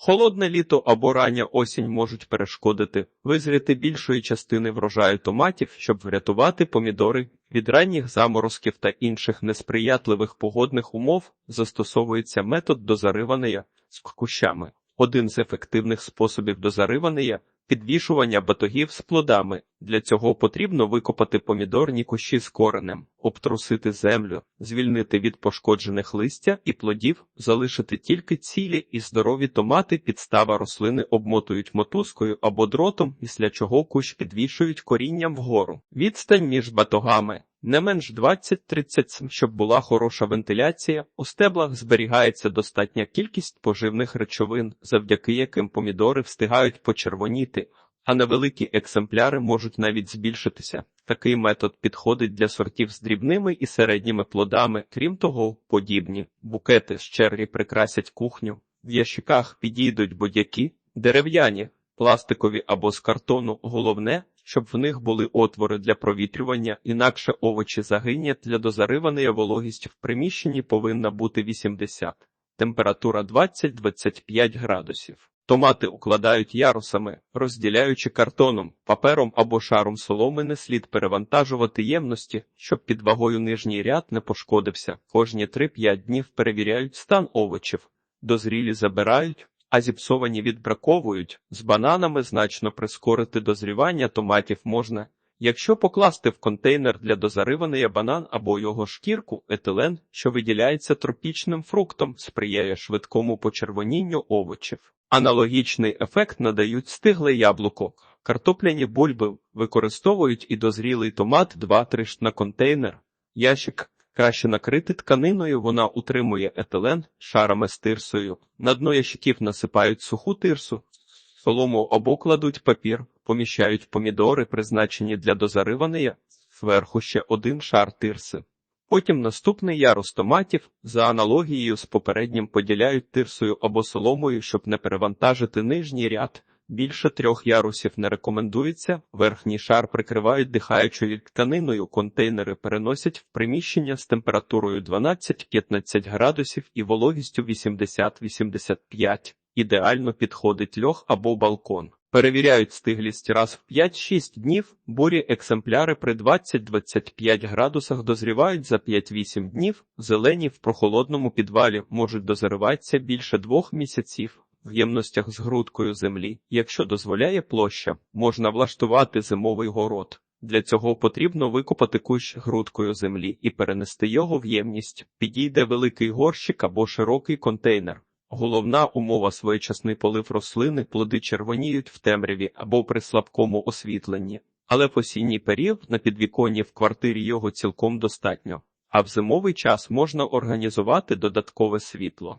Холодне літо або рання осінь можуть перешкодити визріти більшої частини врожаю томатів, щоб врятувати помідори від ранніх заморозків та інших несприятливих погодних умов. Застосовується метод дозаривання з кущами. Один з ефективних способів дозаривання – підвішування батогів з плодами. Для цього потрібно викопати помідорні кущі з коренем, обтрусити землю, звільнити від пошкоджених листя і плодів, залишити тільки цілі і здорові томати. Підстава рослини обмотують мотузкою або дротом, після чого кущ підвішують корінням вгору. Відстань між батогами не менш 20-30 см, щоб була хороша вентиляція. У стеблах зберігається достатня кількість поживних речовин, завдяки яким помідори встигають почервоніти, а невеликі екземпляри можуть навіть збільшитися. Такий метод підходить для сортів з дрібними і середніми плодами. Крім того, подібні букети з черрі прикрасять кухню. В ящиках підійдуть будь-які дерев'яні, пластикові або з картону. Головне, щоб в них були отвори для провітрювання, інакше овочі загинять для дозаривання вологість в приміщенні повинна бути 80, температура 20-25 градусів. Томати укладають ярусами, розділяючи картоном, папером або шаром соломи не слід перевантажувати ємності, щоб під вагою нижній ряд не пошкодився. Кожні 3-5 днів перевіряють стан овочів, дозрілі забирають, а зіпсовані відбраковують. З бананами значно прискорити дозрівання томатів можна, якщо покласти в контейнер для дозаривання банан або його шкірку, етилен, що виділяється тропічним фруктом, сприяє швидкому почервонінню овочів. Аналогічний ефект надають стигле яблуко. Картопляні бульби використовують і дозрілий томат 2-3 на контейнер. Ящик краще накрити тканиною, вона утримує етилен шарами з тирсою. На дно ящиків насипають суху тирсу, солому або кладуть папір, поміщають помідори, призначені для дозаривання, зверху ще один шар тирси. Потім наступний ярус томатів за аналогією з попереднім поділяють тирсою або соломою, щоб не перевантажити нижній ряд. Більше трьох ярусів не рекомендується. Верхній шар прикривають дихаючою тканиною. Контейнери переносять в приміщення з температурою 12-15 градусів і вологістю 80-85. Ідеально підходить льох або балкон. Перевіряють стиглість раз в 5-6 днів, бурі екземпляри при 20-25 градусах дозрівають за 5-8 днів, зелені в прохолодному підвалі можуть дозриватися більше двох місяців. В ємностях з грудкою землі, якщо дозволяє площа, можна влаштувати зимовий город. Для цього потрібно викопати кущ грудкою землі і перенести його в ємність. Підійде великий горщик або широкий контейнер. Головна умова своєчасний полив рослини, плоди червоніють в темряві або при слабкому освітленні, але в осінній період на підвіконні в квартирі його цілком достатньо, а в зимовий час можна організувати додаткове світло.